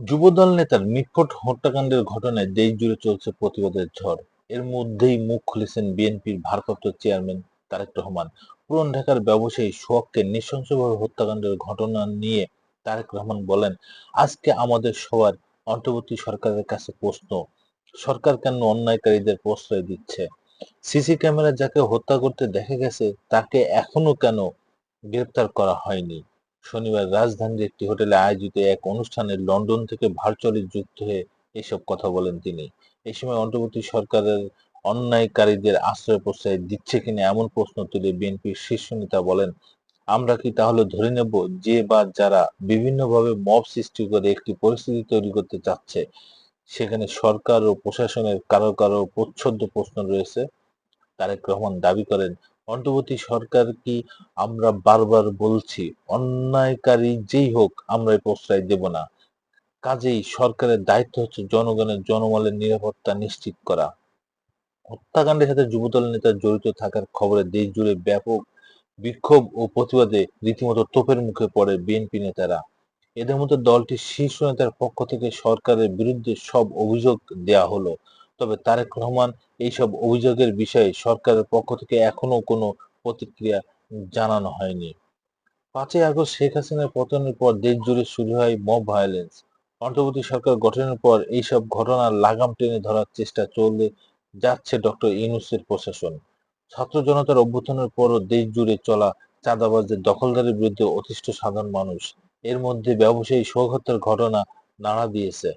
যুবদল নেতার মিটফোট হত্যাকাণ্ডের ঘটনায় দেশ জুড়ে চলছে প্রতিবাদের ঝড়। এর মধ্যেই মুখ খুলেছেন বিএনপির ভারপ্রাপ্ত চেয়ারম্যান তারেক রহমান। পুরন ঢাকার ব্যবসায়ী সোহাগকে নৃশংসভাবে হত্যাকাণ্ডের ঘটনা নিয়ে তারেক রহমান বলেন, আজকে আমাদের সবার অন্তর্বর্তী সরকারের কাছে প্রশ্ন, সরকার কেন অন্যায়কারীদের প্রশ্রয় দিচ্ছে? সিসি ক্যামেরা যাকে হত্যা করতে দেখা গেছে তাকে এখনও কেন গ্রেপ্তার করা হয়নি? শনিবার রাজধানীর একটি হোটেলে আয়োজিত এক অনুষ্ঠানে লন্ডন থেকে ভার্চুয়ালি যুক্ত হয়ে এসব কথা বলেন তিনি। এই সময় অন্তর্বর্তী সরকারের অন্যায়কারীদের আশ্রয় প্রশ্রয় দিচ্ছে কিনা এমন প্রশ্ন তুলে বিএনপির শীর্ষ নেতা বলেন, আমরা কি তাহলে ধরে নেব যে বা যারা বিভিন্নভাবে মব সৃষ্টি করে একটি পরিস্থিতি তৈরি করতে চাচ্ছে, সেখানে সরকার ও প্রশাসনের কারও কারও প্রচ্ছন্ন প্রশ্ন রয়েছে? তারেক রহমান দাবি করেন অন্তর্বর্তী সরকার কি আমরা বারবার বলছি, অন্যায়কারী যেই হোক আমরা প্রশ্রয় দেব না। কাজেই সরকারের দায়িত্ব হচ্ছে জনগণের জনমালের নিরাপত্তা নিশ্চিত করা। হত্যাকাণ্ডের সাথে যুবদল নেতা জড়িত থাকার খবরে দেশ জুড়ে ব্যাপক বিক্ষোভ ও প্রতিবাদে রীতিমতো তোপের মুখে পড়ে বিএনপি নেতারা। এদের মধ্যে দলটির শীর্ষ নেতার পক্ষ থেকে সরকারের বিরুদ্ধে সব অভিযোগ দেয়া হলো। তবে তারেক রহমান এইসব অভিযোগের বিষয়ে সরকারের পক্ষ থেকে এখনও কোনো প্রতিক্রিয়া জানানো হয়নি। পাঁচই আগস্ট শেখ হাসিনার পতনের পর দেশ জুড়ে শুরু হয় মব ভায়োলেন্স অন্তর্বর্তী সরকার গঠনের পর এইসব ঘটনার লাগাম টেনে ধরার চেষ্টা চলে যাচ্ছে ডক্টর ইউনুসের প্রশাসন। ছাত্র জনতার অভ্যুত্থানের পরও দেশ জুড়ে চলা চাঁদাবাজদের দখলদারের বিরুদ্ধে অতিষ্ঠ সাধারণ মানুষ। এর মধ্যে ব্যবসায়ী শোক হত্যার ঘটনা নাড়া দিয়েছে।